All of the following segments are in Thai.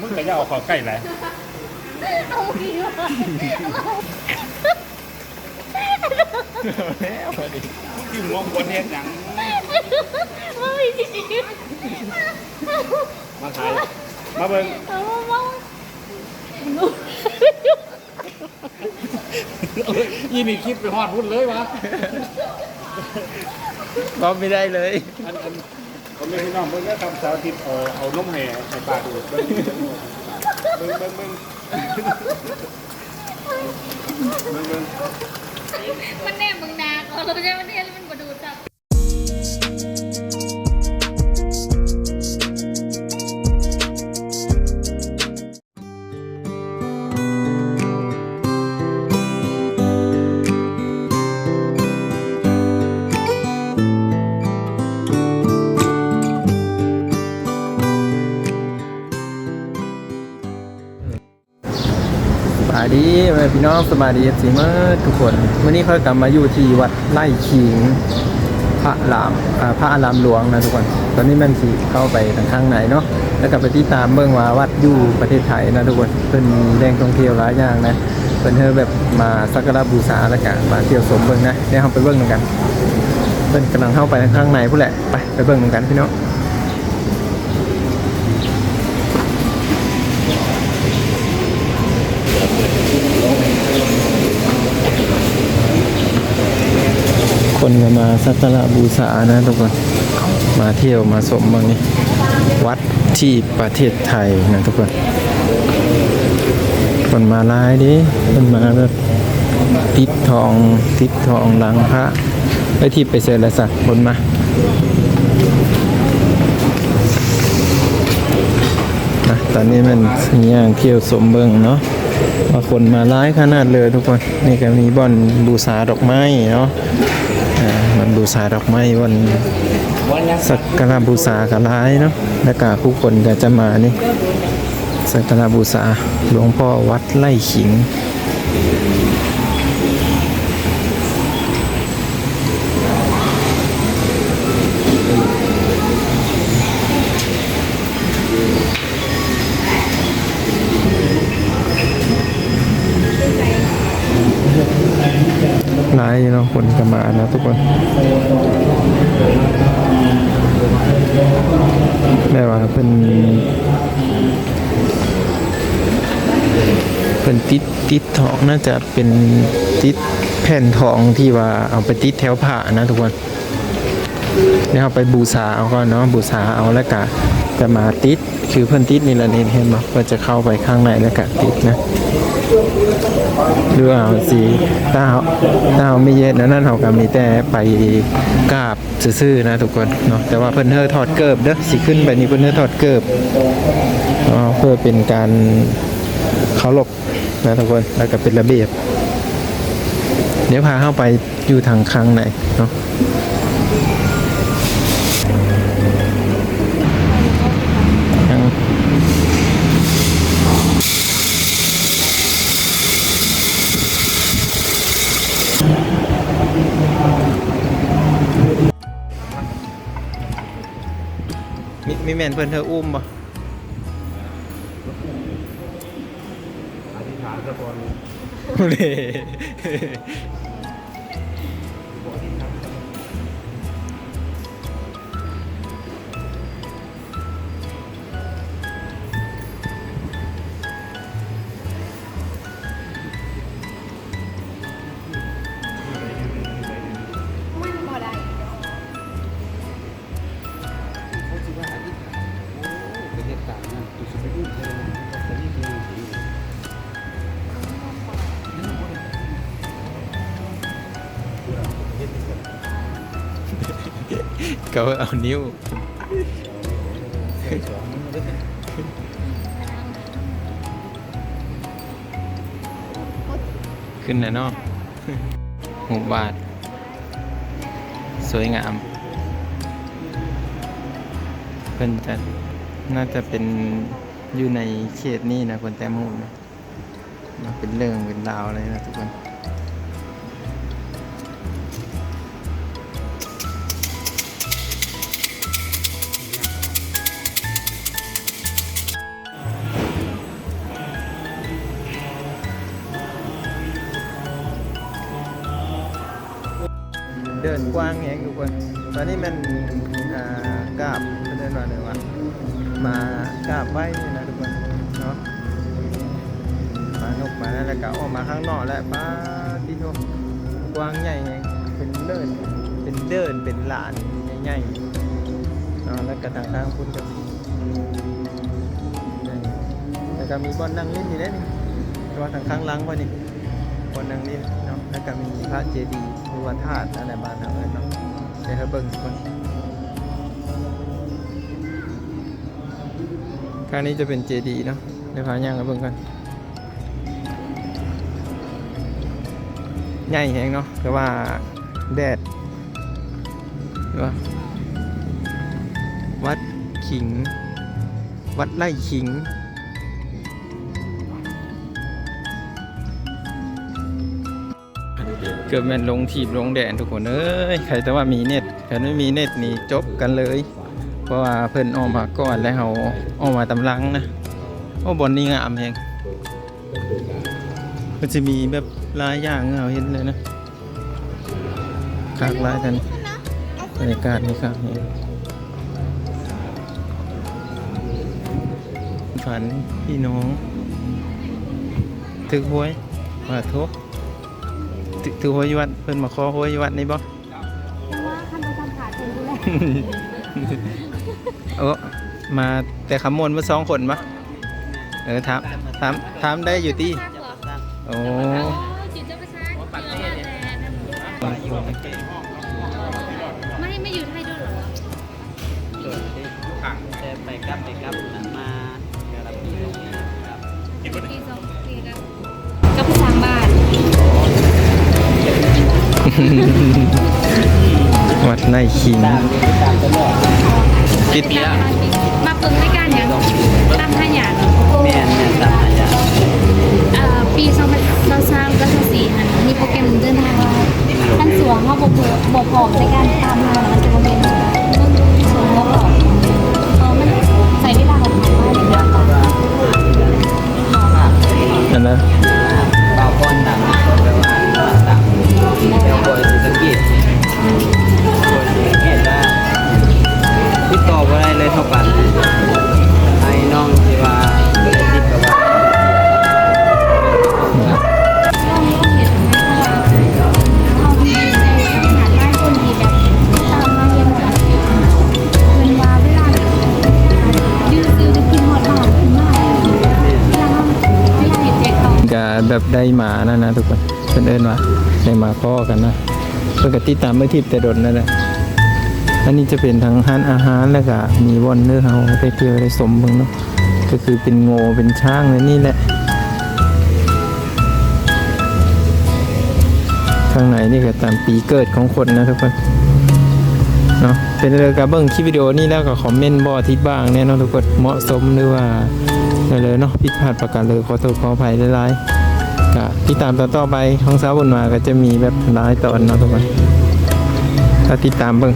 มึงก็จะเอาเขอใกล้ไหลเอาอีกว่ะแล้วพอดีที่มองคนเห็นหยังไม่จริงมาถ่ายมาเบิ่งเอามายี่นี่คิดไปฮอดพุ่นเลยวะ ก็ไม่ได้เลย อันอัน ผมไม่พี่น้องเบิ่งก็ทำสาวทิพย์เอาเอานมแห่ใส่ปากดูเบิ่งเบิ่งเบิ่งเบิ่งเบิ่งเบิ่ง มันแน่มึงนาเขาเราจะมันเทียนมันกระดูดจับ สวัสดีพี่น้องสบายดีสิเมื่อทุกคนวันนี้ค่อยกลับมาอยู่ที่วัดไร่ขิงพระรามพระอารามหลวงนะทุกคน ตอนนี้แมันสิเข้าไปทางข้างในเนาะแล้วก็ไปที่ตามเมืองว่าวัดอยู่ประเทศไทยนะทุกคนเป็นแหล่งท่องเที่ยวหลายอย่างนะเป็นเธอแบบมาสักการะบูชาแล้วก็มาเที่ยวชมเบิ่งนะเดี๋ยวเราไปเบิ่งกันเป็นกำลังเข้าไปทางข้างในผู้แหละไปไปเบิ่งกันพี่น้อง คนก็มาสักการะบูชานะทุกคนมาเที่ยวมาสมบางนี่วัดที่ประเทศไทยนะทุกคนคนมาลายดิคนมาแบบติดทองติดทองหลังพระไปที่ไปเสร็จแล้วสักคนมานะตอนนี้มันอย่างเที่ยวสมเบิงเนาะว่าคนมาร้ายขนาดเลยทุกคน นี่ก็มีบ่อนบูชาดอกไม้เนาะ บูชาดอกไม้วันสักการะบูชาก็ร้ายเนาะแล้วก็ผู้คนก็จะมานี่สักการะบูชาหลวงพ่อวัดไร่ขิงายอยู่เนาะคนก็มานะทุกคนแม่ว่าเป็นเป็นติดติดทองน่าจะเป็นติดแผ่นทองที่ว่าเอาไปติดแถวผ้านะทุกคนเดี๋ยวเอาไปบูชาเอาก่อนเนาะบูชาเอาแล้วก็จะมาติด คือเพิ่อนติดนี่แหละเห็นบ่เพื่อจะเข้าไปข้างในแล้วก็ติดนะหรือาสิถ้าถ้าเขาไม่เย็นนะนั่นเขาก็มีแต่ไปกราบซื่อๆนะทุกคนเนาะแต่ว่าเพิ่นเฮอถอดเกิบเด้อสิขึ้นไปนี่เพิ่นเฮอถอดเกิบเนาะเพื่อเป็นการเคารพนะทุกคนแล้วก็เป็นระเบียบ เดี๋ยวพาเข้าไปอยู่ทางข้างในเนาะ มีมีแม่นเพิ่นเธออุ้มบ่อธิษฐานสะบอนเล่ ก็เอานิ้ว ขึ้นแล้วเนาะหูบาทสวยงาม เพิ่นจะน่าจะเป็นอยู่ในเขตนี้นะคนแต้มหูนะมาเป็นเรื่องเป็นราวเลยนะทุกคน เดินกว้างแฮงทุกคน ตอนนี้มันอ่ากราบเขาเรียว่าอะไรวะมากราบไหว้นี่นะทุกคนเนาะมานกมาแล้วแล้วก็ออกมาข้างนอกแล้วป้าที่นกกว้างใหญ่ไงเป็นเดินเป็นเดินเป็นลานใหญ่ๆเนาะแล้วก็ทางทางคุณก็มีแล้วก็มีบอนนั่งเล่นอยู่ได้นี่ตัวทางข้างหลังวะนี่บอนนั่งเล่นเนาะแล้วก็มีพระเจดีย์ ว่าธาตุอะไรบ้านเราเนาะเดี๋ยวให้เบิ่งทุกคนข้างนี้จะเป็นเจดีย์เนาะเดี๋ยวพาย่างให้เบิ่งกันใหญ่แหงเนาะแต่ว่าแดดว่าวัดขิง วัดไร่ขิง เกือบแม่นลงทีบลงแดนทุกคนเอ้ยใครแต่ว่ามีเน็ตใครไม่มีเน็ตนี่จบกันเลย เพราะว่าเพิ่นออกมาก่อนแล้วเขาออกมาตำลังนะโอ้บอลนี่งามแฮงมันจะมีแบบหลายอย่างเราเห็นเลยนะคากหลายกันบรรยากาศนี่ครับนฝันพี่น้อง ถึกหวยมาทุก ถึกถือหวยอยู่วัดเพิ่นมาขอหวยอยู่วัดนี่บ่แต่ว่าคันประจำขาดเป็นดูแลเออมาแต่คำมนต์มาสองคนปะเออถามถามถามได้อยู่ที่โอ้จิต วัดไร่ขิงตามนี้ตามตลอดติดมาปึงรายการอย่างตามท่าอย่างแม่นแม่นตามระยะเอ่อปี2023และ24หันมีโปรแกรมเดินทางว่าท่านสวงเขาบอกบอกพร้อมในการตามมาแล้วมันจะบ่แม่นมันสวงบ่พร้อมเออมันใส่เวลาของมันว่าอย่างเดียวก่อนอันนั้นเบาก้อนตา เดี๋ยว่าตามแล้วยสิสกิดบอยสิเห็นว่าติดต่อบ่ได้เลยเท่ากันไอ้น้องที่ว่าบ่ได้ติดกับว่า แบบได้หมานะนะทุกคนเพิ่นเอิ้นว่าได้หมาพ่อกันนะเพิ่นกติดตามเมื่อทิพย์แต่ดนนั่นแหละอันนี้จะเป็นทั้งห้านอาหารแล้วก็มีวอนเนื้อเฮาไปเที่ยวได้สมบิ่งเนาะก็คือเป็นโง่เป็นช้างและนี่แหละข้างในนี่ก็ตามปีเกิดของคนนะทุกคนเนาะเป็นเรื่องการเบิ่งคลิปวิดีโอนี้แล้วก็คอมเมนต์บอทิดบ้างเนี่ยเนาะทุกคนเหมาะสมหรือว่าอะไรเลยเนาะผิดพลาดประการเลยขอโทษขออภัยหลายๆ ติดตามตอนต่อไปของสาวบุญมาก็จะมีแบบหลายตอนเนาะทุกคนถ้าติดตามเบิ่ง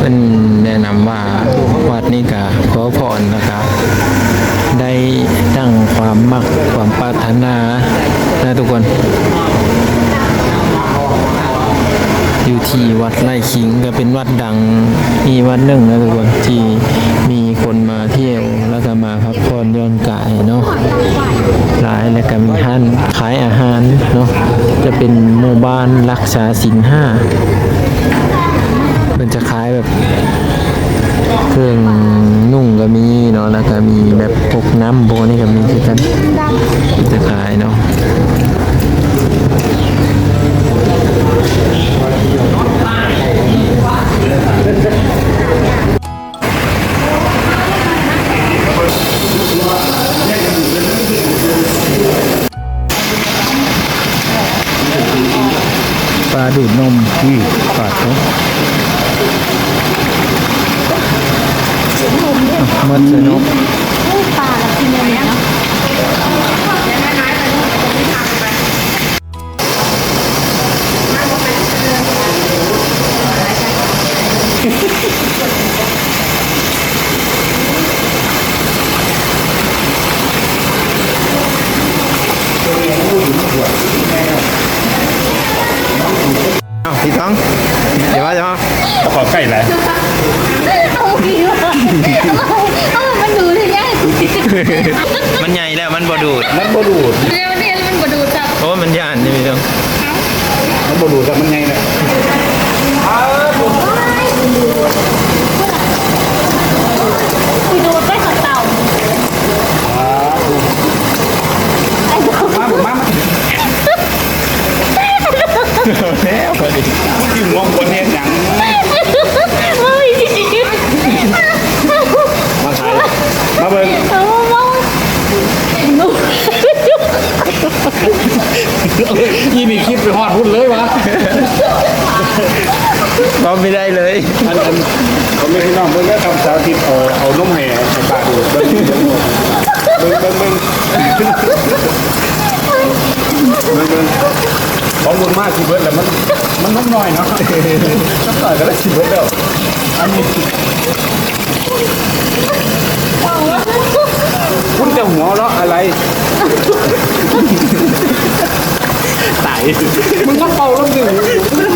เป็นแนะนำว่าวัดนี้ก็ขอพรนะครับได้ตั้งความมักความปรารถนานะทุกคน อยู่ที่วัดไร่ขิงก็เป็นวัดดังมีวัดหนึ่งนะทุกคนที่มีคนมาเที่ยวแล้วก็มาพักผ่อนย่อนกายเนาะหลายแล้วก็มีห้านขายอาหารเนาะจะเป็นหมู่บ้านรักษาศีลห้ามันจะขายแบบเครื่องนุ่งก็มีเนาะแล้วก็มีแบบพวกน้ำพวกนี้ก็มีคือกันจะขายเนาะ อ้าวพี่ก้งเดี๋ยวว่าจะมาขอไก่ไหนเอาอีกแล้วเอามันดูดได้มันใหญ่แล้วมันบ่ดูด มันบ่ดูดเร็ว่ยมันบดูดจับโอ้มันยานนี่พี่ก้งมันบ่ดูดจับมันใหญ่เล้ว ไปกับเต่าไอ้เต่ามาผมมาแล้วพอดียิ่งมองคนเห็นหนังมาถ่ายมาเบิ้งเอามองหนูยี่นี่คิดไปฮอดพุ่นเลยวะ ก็ไม่ได้เลย อันอันเขาไม่ให้น้องเบิ่งก็ทำสาธิตเอาเอานมแห่ให้ปลาดูดเบิ่งเบิ่งเบิ่งเบิ่งเบิ่งเบิ่งของบุญมากสิเบิดแล้วมันมันน้ำน้อยเนาะน้ำน้อยก็ได้สิเบิดแล้วอันนี้คุณจะหัวเราะอะไรตายมึงก็เป่าลมึงมึง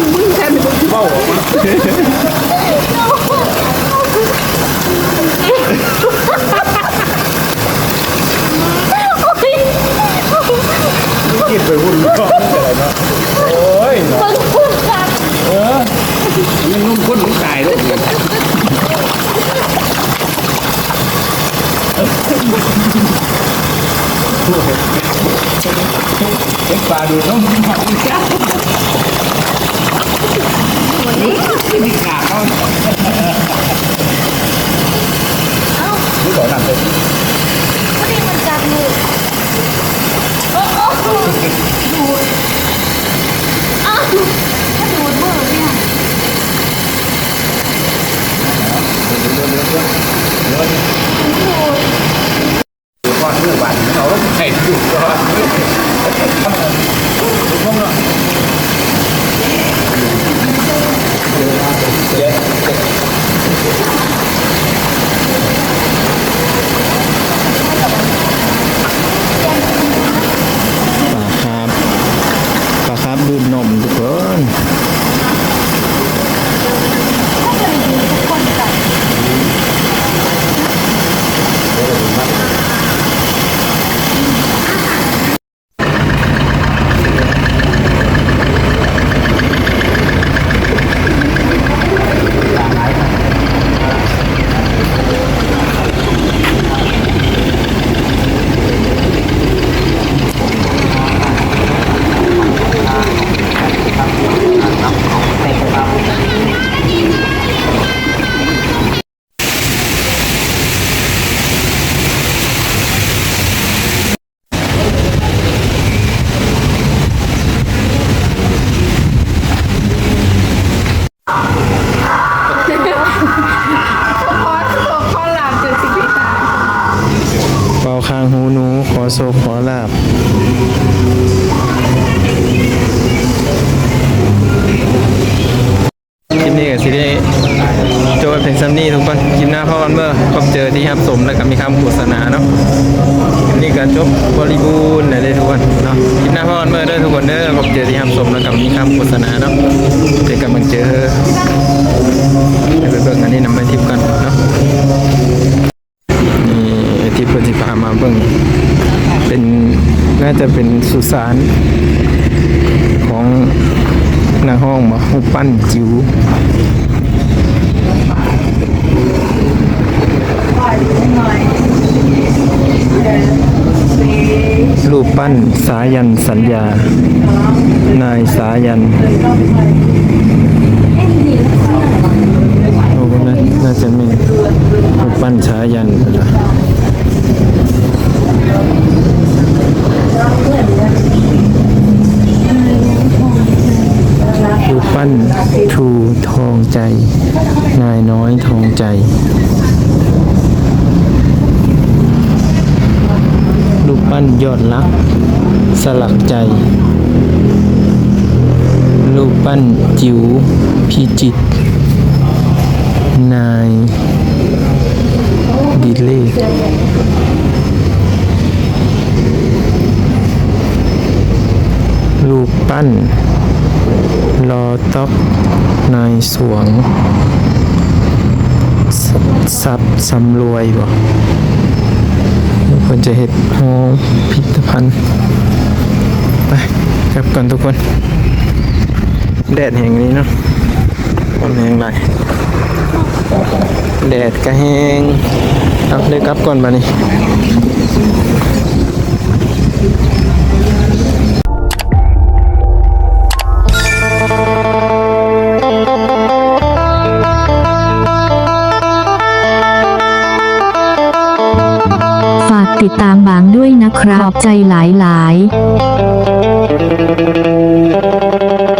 ขอโซขอลาบคลิปนี้ก็สิได้จบไปเป็นซัมนี่ทุกคนคลิปหน้าพ่อวันเมื่อพบเจอที่ครับสมแล้วก็มีคำโฆษณาเนาะคลิปนี้ก็จบบริบูรณ์เลยทุกคนเนาะคลิปหน้าพ่อวันเมื่อเด้อทุกคนเด้อพบเจอที่ครับสมแล้วก็มีคำโฆษณาเนาะเป็นกำลังเจอ จะเป็นสุสานของนางห้องมาฮูปั้นจิ๋วรูปปั้นสายันสัญญา นายสายันโอ้ก็น่าน่าจะมีรูปปั้นสายันนะ ดรักสลักใจ รูปปั้นจิ๋วพิจิต นายดิเลกรูปปั้นรอต๊อบนายสวงสทรัพย์สำรวยบ่ ควรจะเห็ดหอพิพิธภัณฑ์ไปกลับก่อนทุกคน แดดแห่งนี้เนาะมันแห่งไรแดดก็แห้งเอาเลิกกลับก่อนมานี่ ติดตามบางด้วยนะครับ ขอบใจหลายๆ